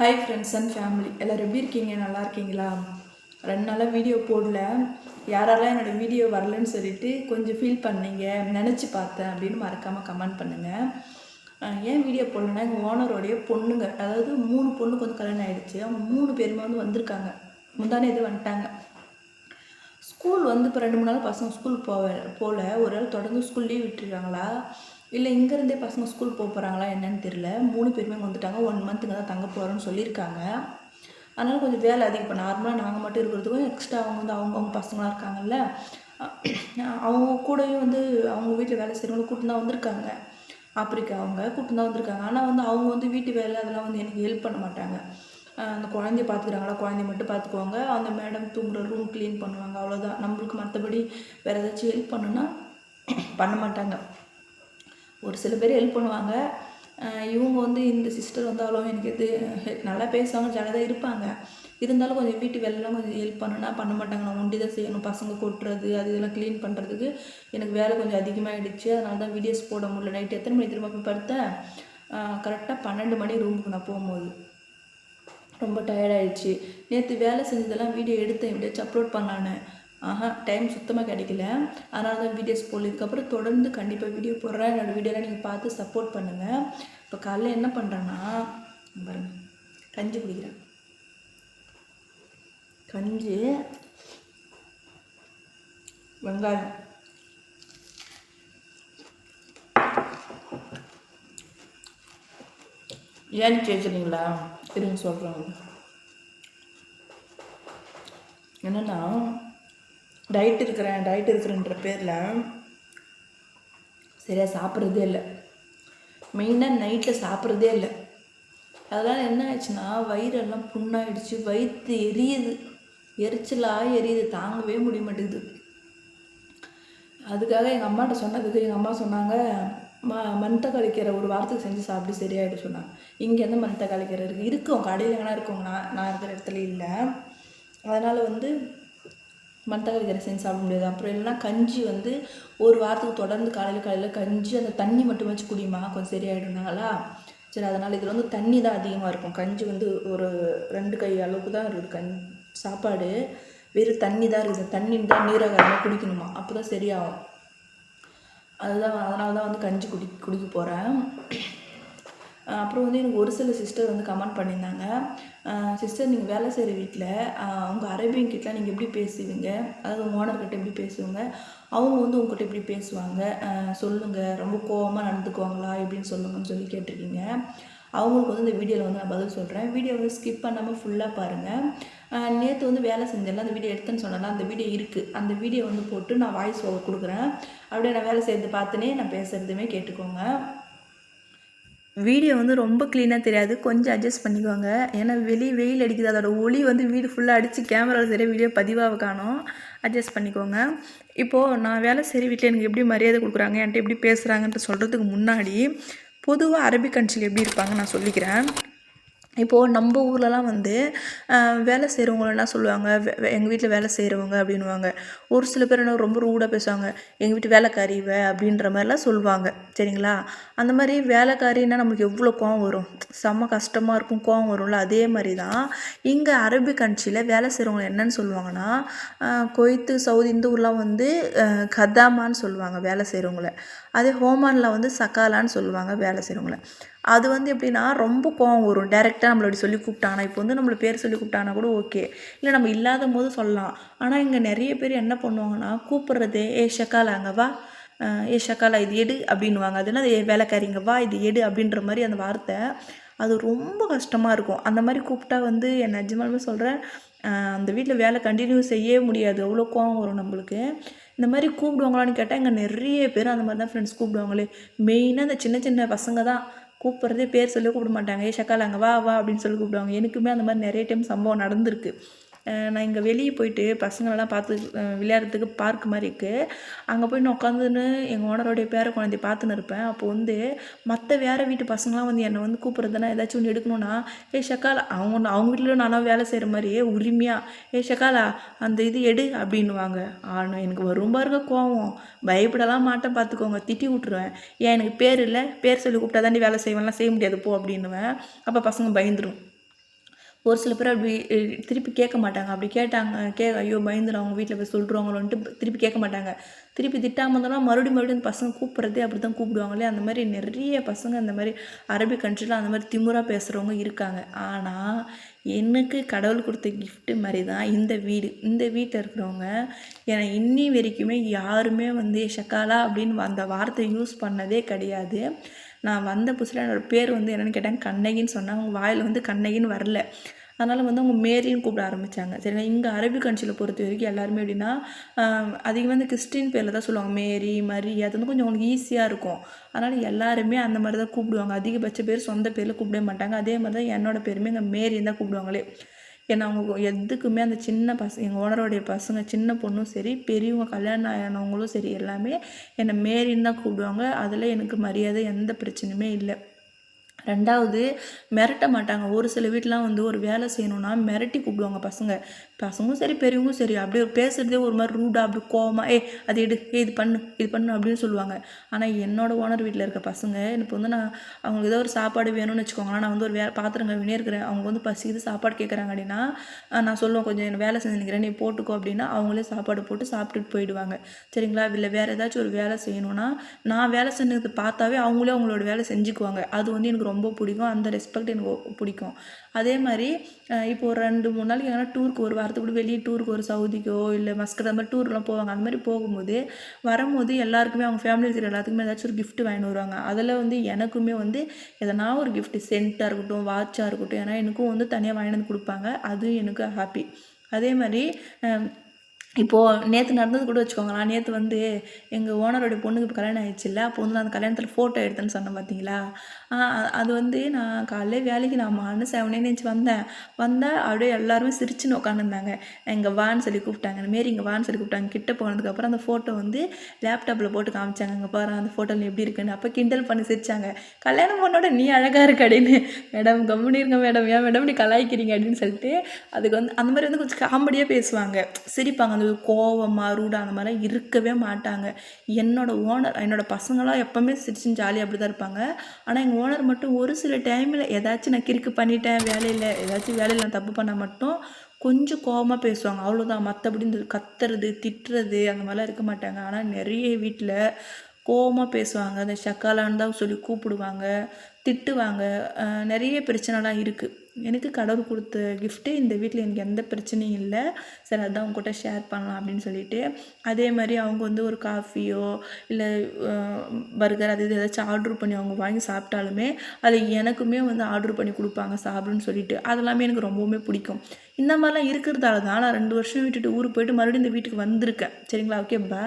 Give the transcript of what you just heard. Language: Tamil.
ஹாய் ஃப்ரெண்ட்ஸ் அண்ட் ஃபேமிலி எல்லோரும் எப்படி இருக்கீங்க? நல்லா இருக்கீங்களா? ரெண்டு நாளாக வீடியோ போடல. யாரெல்லாம் என்னோடய வீடியோ வரலன்னு சொல்லிட்டு கொஞ்சம் ஃபீல் பண்ணீங்க நினச்சி பார்த்தேன் அப்படின்னு மறக்காமல் கமெண்ட் பண்ணுங்கள் ஏன் வீடியோ போடலன்னா எங்கள் ஓனரோடைய பொண்ணுங்க அதாவது மூணு பொண்ணுக்கு வந்து கல்யாணம் ஆகிடுச்சு அவங்க மூணு பேருமே வந்து வந்திருக்காங்க. முந்தானே இது வந்துட்டாங்க. ஸ்கூல் வந்து இப்போ ரெண்டு மூணு நாள் பசங்க ஸ்கூல் போக போகல ஒரு நாள் தொடர்ந்து ஸ்கூல் லீவ் விட்டுருக்காங்களா? இல்லை இங்கேருந்தே பசங்க ஸ்கூல் போக போகிறாங்களா என்னன்னு தெரியல. மூணு பேருமே வந்துட்டாங்க. ஒன் மந்த்துக்கு தான் தங்க போகிறோன்னு சொல்லியிருக்காங்க. அதனால் கொஞ்சம் வேலை அதிகம். இப்போ நார்மலாக நாங்கள் மட்டும் இருக்கிறதுக்கும் எக்ஸ்ட்ரா அவங்க வந்து அவங்கவுங்க பசங்களாக இருக்காங்கல்ல. அவங்க கூடயும் வந்து அவங்க வீட்டில் வேலை செய்கிறவங்களும் கூட்டம் தான் வந்திருக்காங்க. ஆப்பிரிக்கா அவங்க கூட்டம் தான் வந்திருக்காங்க. ஆனால் வந்து அவங்க வந்து வீட்டு வேலை அதெல்லாம் வந்து எனக்கு ஹெல்ப் பண்ண மாட்டாங்க. அந்த குழந்தைய பார்த்துக்கிறாங்களா குழந்தைய மட்டும் பார்த்துக்குவாங்க அந்த மேடம் தூங்குற ரூம் க்ளீன் பண்ணுவாங்க. அவ்வளோதான் நம்மளுக்கு மற்றபடி வேறு ஏதாச்சும் ஹெல்ப் பண்ணுன்னா பண்ண மாட்டாங்க. ஒரு சில பேர் ஹெல்ப் பண்ணுவாங்க. இவங்க வந்து இந்த சிஸ்டர் வந்தாலும் எனக்கு இது நல்லா பேசுவாங்க ஜாலியாக தான் இருப்பாங்க. இருந்தாலும் கொஞ்சம் வீட்டு வேலைலாம் கொஞ்சம் ஹெல்ப் பண்ணுன்னா பண்ண மாட்டாங்க. நான் ஒண்டி தான் செய்யணும் பசங்க கொட்டுறது அது இதெல்லாம் க்ளீன் பண்ணுறதுக்கு எனக்கு வேலை கொஞ்சம் அதிகமாகிடுச்சு அதனால தான் வீடியோஸ் போட முடியல. நைட் எத்தனை மணி திரும்ப போய் படுத்தேன் கரெக்டாக பன்னெண்டு மணி ரூமுக்கு நான் போகும்போது. ரொம்ப டயர்டாயிடுச்சு நேற்று வேலை செஞ்சதெல்லாம் வீடியோ எடுத்தேன். எப்படியாச்சும் அப்லோட் பண்ணலான்னு. ஆஹா டைம் சுத்தமாக கிடைக்கல. அதனால தான் வீடியோஸ் போடல இதுக்கப்புறம் தொடர்ந்து கண்டிப்பாக வீடியோ போடுறேன். என்னோடய வீடியோலாம் நீங்கள் பார்த்து சப்போர்ட் பண்ணுங்கள் இப்போ காலைல என்ன பண்ணுறேன்னா பாருங்க கஞ்சி குடிக்கிறேன். கஞ்சி வெங்காயம். ஏன்னு கேட்குறீங்களா திரும்ப சொல்கிறேன் என்னென்னா டயட் இருக்கிறேன் டயட் இருக்கிறேன்ற பேரில் சரியாக சாப்பிட்றதே இல்லை. மெயினாக நைட்டில் சாப்பிட்றதே இல்லை. அதனால் என்ன ஆயிடுச்சுன்னா வயிறெல்லாம் புண்ணாயிடுச்சு. வயிற்று எரியுது. எரிச்சலாக எரியுது. தாங்கவே முடிய மாட்டேங்குது. அதுக்காக எங்கள் அம்மாட்ட சொன்னதுக்கு எங்கள் அம்மா சொன்னாங்க ம மணத்தக்காளி கீரை ஒரு வாரத்துக்கு செஞ்சு சாப்பிட்டு சரியாயிடும் சொன்னாங்க. இங்கே எந்த மணத்தக்காளி கீரை இருக்குது இருக்கும் கடையில் எங்கன்னா இருக்கும் நான் நான் இருக்கிற இடத்துல இல்லை. அதனால் வந்து மணத்தக்காளி கீரை செஞ்சு சாப்பிட முடியாது. அப்புறம் இல்லைன்னா கஞ்சி வந்து ஒரு வாரத்துக்கு தொடர்ந்து காலையில் காலையில் கஞ்சி அந்த தண்ணி மட்டும் வச்சு குடிமா கொஞ்சம் சரியாயிடுனாங்களா சரி அதனால் இதில் வந்து தண்ணி தான் அதிகமாக இருக்கும். கஞ்சி வந்து ஒரு ரெண்டு கை அளவுக்கு தான் இருக்குது கஞ் சாப்பாடு. வெறும் தண்ணி தான் இருக்குது. தண்ணி தான் நீரகமாக குடிக்கணுமா? அப்போ தான் சரியாகும். அதுதான் அதனால தான் வந்து கஞ்சி குடி குடிக்க போகிறேன் அப்புறம் வந்து எனக்கு ஒரு சில சிஸ்டர் வந்து கமெண்ட் பண்ணியிருந்தாங்க. சிஸ்டர் நீங்கள் வேலை செய்கிற வீட்டில் உங்கள் அரேபியன் கிட்டலாம் நீங்கள் எப்படி பேசுவீங்க? அதாவது உங்கள் ஓனர்கிட்ட எப்படி பேசுவீங்க? அவங்க வந்து உங்ககிட்ட எப்படி பேசுவாங்க? சொல்லுங்கள் ரொம்ப கோவமாக நடந்துக்குவாங்களா? எப்படின்னு சொல்லுங்கன்னு சொல்லி கேட்டிருக்கீங்க. அவங்களுக்கு வந்து இந்த வீடியோவில் வந்து நான் பதில் சொல்கிறேன் வீடியோ வந்து ஸ்கிப் பண்ணாமல் ஃபுல்லாக பாருங்கள் நேற்று வந்து வேலை செஞ்சேன்ல அந்த வீடியோ எடுத்தேன்னு சொன்னேன்ல அந்த வீடியோ இருக்குது அந்த வீடியோ வந்து போட்டு நான் வாய்ஸ் ஓவர் கொடுக்குறேன். அப்படியே நான் வேலை செய்கிறது பார்த்துனே நான் பேசுகிறதுமே கேட்டுக்கோங்க. வீடியோ வந்து ரொம்ப க்ளீனாக தெரியாது. கொஞ்சம் அட்ஜஸ்ட் பண்ணிக்கோங்க. ஏன்னா வெளியே வெயில் அடிக்குது. அதோட ஒளி வந்து வீடு ஃபுல்லாக அடித்து கேமராவில் சரியாக வீடியோ பதிவாக காணும். அட்ஜஸ்ட் பண்ணிக்கோங்க. இப்போது நான் வேலை சரி வீட்டில் எனக்கு எப்படி மரியாதை கொடுக்குறாங்க? என்கிட்ட எப்படி பேசுகிறாங்கன்ட்டு சொல்கிறதுக்கு முன்னாடி பொதுவாக அரபிக் கண்ட்ரியில் எப்படி இருப்பாங்க நான் சொல்லிக்கிறேன். இப்போது நம்ம ஊர்லலாம் வந்து வேலை செய்கிறவங்கள என்ன சொல்லுவாங்க? எங்கள் வீட்டில் வேலை செய்கிறவங்க அப்படின்வாங்க ஒரு சில பேர் என்ன ரொம்ப ரூடாக பேசுவாங்க. எங்கள் வீட்டு வேலைக்காரி இவ அப்படின்ற மாதிரிலாம் சொல்லுவாங்க. சரிங்களா? அந்த மாதிரி வேலைக்காரின்னா நமக்கு எவ்வளோ கோவம் வரும்? செம்ம கஷ்டமாக இருக்கும் கோவம் வரும்ல? அதே மாதிரி தான் இங்கே அரபிக் கண்ட்ரியில் வேலை செய்கிறவங்க என்னன்னு சொல்லுவாங்கன்னா கொய்த்து சவுதி இந்த ஊர்லாம் வந்து கதாமான்னு சொல்லுவாங்க வேலை செய்கிறவங்கள அதே ஹோமானில் வந்து சக்காலான்னு சொல்லுவாங்க வேலை செய்கிறவங்கள அது வந்து எப்படின்னா ரொம்ப கோவம் வரும். டேரெக்டாக நம்மளோட அப்படி சொல்லி கூப்பிட்டானா இப்போ வந்து நம்மள பேர் சொல்லி கூப்பிட்டானா கூட ஓகே இல்லை நம்ம இல்லாத போது சொல்லலாம். ஆனால் இங்கே நிறைய பேர் என்ன பண்ணுவாங்கன்னா கூப்பிட்றதே ஏ ஷக்காலா அங்கே வா. ஏ ஷக்காலா இது எடு அப்படின்னுவாங்க. அது என்ன வேலைக்காரிங்க வா இது எடு அப்படின்ற மாதிரி அந்த வார்த்தை. அது ரொம்ப கஷ்டமாக இருக்கும். அந்த மாதிரி கூப்பிட்டா வந்து என் நிஜமாலுமே சொல்கிறேன் அந்த வீட்டில் வேலை கண்டினியூ செய்யவே முடியாது. அவ்வளோ கோவம் வரும் நம்மளுக்கு. இந்த மாதிரி கூப்பிடுவாங்களான்னு கேட்டால் இங்கே நிறைய பேர் அந்த மாதிரி தான் ஃப்ரெண்ட்ஸ் கூப்பிடுவாங்களே. மெயினாக இந்த சின்ன சின்ன பசங்க தான். கூப்பிட்றதே பேர் சொல்லி கூப்பிட மாட்டாங்க. ஏ சக்கால் அங்கே வா வா அப்படின்னு சொல்லி கூப்பிடுவாங்க. எனக்குமே அந்த மாதிரி நிறைய டைம் சம்பவம் நடந்திருக்கு. நான் இங்கே வெளியே போயிட்டு பசங்களெல்லாம் பார்த்து விளையாடுறதுக்கு பார்க் மாதிரி இருக்குது அங்கே போய் நான் உட்காந்துன்னு எங்கள் ஓனரோடைய பேர குழந்தைய பார்த்துன்னு இருப்பேன். அப்போ வந்து மற்ற வேறு வீட்டு பசங்களாம் வந்து என்னை வந்து கூப்பிட்றதுனா ஏதாச்சும் ஒன்று எடுக்கணும்னா ஏ ஷக்காலா அவங்க அவங்க வீட்டில் நானும் வேலை செய்கிற மாதிரியே உரிமையாக ஏ ஷக்காலா அந்த இது எடு அப்படின்னுவாங்க. ஆனால் எனக்கு வரும் பாருங்க கோவம். பயப்படலாம் மாட்டேன் பார்த்துக்கோங்க. திட்டி விட்ருவேன் ஏன் எனக்கு பேர் இல்லை. பேர் சொல்லி கூப்பிட்டா தாண்டி வேலை செய்வேன்லாம் செய்ய முடியாது போ அப்படின்னுவேன். அப்போ பசங்க பயந்துரும். ஒரு சில பேர் அப்படி திருப்பி கேட்க மாட்டாங்க. அப்படி கேட்டாங்க கே ஐயோ பயந்துடும் அவங்க வீட்டில் போய் சொல்லிடுவாங்களோன்ட்டு திருப்பி கேட்க மாட்டாங்க. திருப்பி திட்டாமல் இருந்தாலும் மறுபடியும் மறுபடியும் அந்த பசங்க கூப்பிட்றதே அப்படி தான் கூப்பிடுவாங்களே. அந்த மாதிரி நிறைய பசங்க அந்த மாதிரி அரபிக் கண்ட்ரியில் அந்த மாதிரி திமுறாக பேசுகிறவங்க இருக்காங்க. ஆனால் எனக்கு கடவுள் கொடுத்த கிஃப்ட்டு மாதிரி தான் இந்த வீடு. இந்த வீட்டில் இருக்கிறவங்க ஏன்னா இன்னி வரைக்குமே யாருமே வந்து ஷக்காலா அப்படின்னு அந்த வார்த்தை யூஸ் பண்ணதே கிடையாது. நான் வந்த புதுசில் என்னோட பேர் வந்து என்னென்னு கேட்டாங்க கண்ணகின்னு சொன்னாங்க அவங்க வாயில் வந்து கண்ணகின்னு வரல. அதனால் வந்து அவங்க மேரின்னு கூப்பிட ஆரம்பித்தாங்க சரிங்களா? இங்கே அரபிக் கண்ட்ரியில் பொறுத்த வரைக்கும் எல்லாருமே எப்படின்னா அதிகம் வந்து கிறிஸ்டின் பேரில் தான் சொல்லுவாங்க. மேரி மரி அது வந்து கொஞ்சம் அவங்களுக்கு ஈஸியாக இருக்கும். அதனால் எல்லாருமே அந்த மாதிரி தான் கூப்பிடுவாங்க. அதிகபட்ச பேர் சொந்த பேரில் கூப்பிடவே மாட்டாங்க. அதே மாதிரி தான் என்னோட பேருமே இங்கே மேரின்னு தான் கூப்பிடுவாங்களே. ஏன்னா அவங்க எதுக்குமே அந்த சின்ன பசங்க எங்கள் ஓனருடைய பசங்க சின்ன பொண்ணும் சரி பெரியவங்க கல்யாணம் ஆகினவங்களும் சரி எல்லாமே என்னை மேரின்னு தான் கூப்பிடுவாங்க. அதில் எனக்கு மரியாதை எந்த பிரச்சனையுமே இல்லை. ரெண்டாவது மிரட்ட மாட்டாங்க. ஒரு சில வீட்டிலாம் வந்து ஒரு வேலை செய்யணும்னா மிரட்டி கூப்பிடுவாங்க பசங்க. பசங்களும் சரி பெரியவங்களும் சரி அப்படியே பேசுகிறதே ஒரு மாதிரி ரூடாக அப்படி கோவமாக ஏ அது எடு ஏ இது பண்ணு இது பண்ணு அப்படின்னு சொல்லுவாங்க. ஆனால் என்னோட ஓனர் வீட்டில் இருக்க பசங்க எனக்கு வந்து நான் அவங்களுக்கு ஏதோ ஒரு சாப்பாடு வேணும்னு வச்சுக்கோங்களேன் நான் வந்து ஒரு வே பாத்திரம் கழுவினே இருக்கிறேன். அவங்க வந்து பசிக்குது சாப்பாடு கேட்குறாங்க அப்படின்னா நான் சொல்லுவேன் கொஞ்சம் என்ன வேலை செஞ்சு நிற்கிறேன் நீ போட்டுக்கோ அப்படின்னா அவங்களே சாப்பாடு போட்டு சாப்பிட்டுட்டு போயிடுவாங்க. சரிங்களா? இல்லை வேறு ஏதாச்சும் ஒரு வேலை செய்யணும்னா நான் வேலை செஞ்சது பார்த்தாவே அவங்களே அவங்களோட வேலை செஞ்சுக்குவாங்க. அது வந்து எனக்கு ரொம்ப பிடிக்கும். அந்த ரெஸ்பெக்ட் எனக்கு பிடிக்கும். அதே மாதிரி இப்போ ஒரு ரெண்டு மூணு நாளைக்கு எங்கன்னா டூருக்கு ஒரு வாரம் கூட வெளியே டூருக்கு ஒரு சவுதிக்கோ இல்லை மஸ்கட் அந்த மாதிரி டூர்லாம் போவாங்க. அந்த மாதிரி போகும்போது வரும்போது எல்லாருக்குமே அவங்க ஃபேமிலி இருக்கிற எல்லாத்துக்குமே ஏதாச்சும் ஒரு கிஃப்ட் வாங்கிட்டு வருவாங்க. அதில் வந்து எனக்குமே வந்து எதனா ஒரு கிஃப்ட் சென்ட்டாக இருக்கட்டும் வாட்சாக இருக்கட்டும் ஏன்னா எனக்கும் வந்து தனியாக வாங்கிட்டு வந்து கொடுப்பாங்க. அதுவும் எனக்கு ஹாப்பி அதே மாதிரி இப்போது நேற்று நடந்தது கூட வச்சுக்கோங்களேன். நேற்று வந்து எங்கள் ஓனரோட பொண்ணுக்கு இப்போ கல்யாணம் ஆயிடுச்சுல்ல. அப்போ வந்து நான் அந்த கல்யாணத்தில் ஃபோட்டோ எடுத்தேன்னு சொன்னேன் பார்த்தீங்களா அது வந்து நான் காலையில் வேலைக்கு நான் மான்னு செவனே நினச்சி வந்தேன். வந்தேன் அப்படியே எல்லாருமே சிரிச்சுன்னு உட்காந்துருந்தாங்க எங்கள் வான்னு சொல்லி கூப்பிட்டாங்க. மாரி இங்கே வான்னு சொல்லி கூப்பிட்டாங்க. கிட்ட போனதுக்கப்புறம் அந்த ஃபோட்டோ வந்து லேப்டாப்பில் போட்டு காமிச்சாங்க. அங்கே பாரு அந்த ஃபோட்டோவில் எப்படி இருக்குன்னு. அப்போ கிண்டல் பண்ணி சிரிச்சாங்க. கல்யாணம் பண்ணோட நீ அழகாக இருக்க அப்படின்னு. மேடம் கம்முனி இருங்க மேடம். ஏன் மேடம் இப்படி கலாய்க்கிறீங்க அப்படின்னு சொல்லிட்டு அதுக்கு வந்து அந்த மாதிரி வந்து கொஞ்சம் காமெடியாக பேசுவாங்க. சிரிப்பாங்க அந்த கோவமாக ரூடாக அந்த மாதிரிலாம் இருக்கவே மாட்டாங்க. என்னோட ஓனர் என்னோட பசங்களாம் எப்போவுமே சிரிச்சுன்னு ஜாலியாக அப்படி தான் இருப்பாங்க. ஆனால் எங்கள் ஓனர் மட்டும் ஒரு சில டைமில் ஏதாச்சும் நான் கிறுக்கு பண்ணிட்டேன் வேலையில் ஏதாச்சும் வேலையில் நான் தப்பு பண்ணால் மட்டும் கொஞ்சம் கோவமாக பேசுவாங்க. அவ்வளோதான் மற்றபடி இந்த கத்துறது திட்டுறது அந்த மாதிரிலாம் இருக்க மாட்டாங்க. ஆனால் நிறைய வீட்டில் கோவமாக பேசுவாங்க. அந்த சக்காலான்னு தான் சொல்லி கூப்பிடுவாங்க திட்டுவாங்க. நிறைய பிரச்சனைலாம் இருக்குது எனக்கு கடவுள் கொடுத்த கிஃப்ட்டு இந்த வீட்டில் எனக்கு எந்த பிரச்சனையும் இல்லை. சரி அதான் உங்ககிட்ட ஷேர் பண்ணலாம் அப்படின்னு சொல்லிட்டு அதே மாதிரி அவங்க வந்து ஒரு காஃபியோ இல்லை பர்கர் அது இது ஏதாச்சும் ஆர்டர் பண்ணி அவங்க வாங்கி சாப்பிட்டாலுமே அது எனக்குமே வந்து ஆர்டர் பண்ணி கொடுப்பாங்க சாப்பிடுன்னு சொல்லிட்டு. அதெல்லாமே எனக்கு ரொம்பவுமே பிடிக்கும். இந்த மாதிரிலாம் இருக்கிறதால தான் நான் ரெண்டு வருஷம் விட்டுட்டு ஊருக்கு போயிட்டு மறுபடியும் இந்த வீட்டுக்கு வந்திருக்கேன். சரிங்களா? ஓகே பா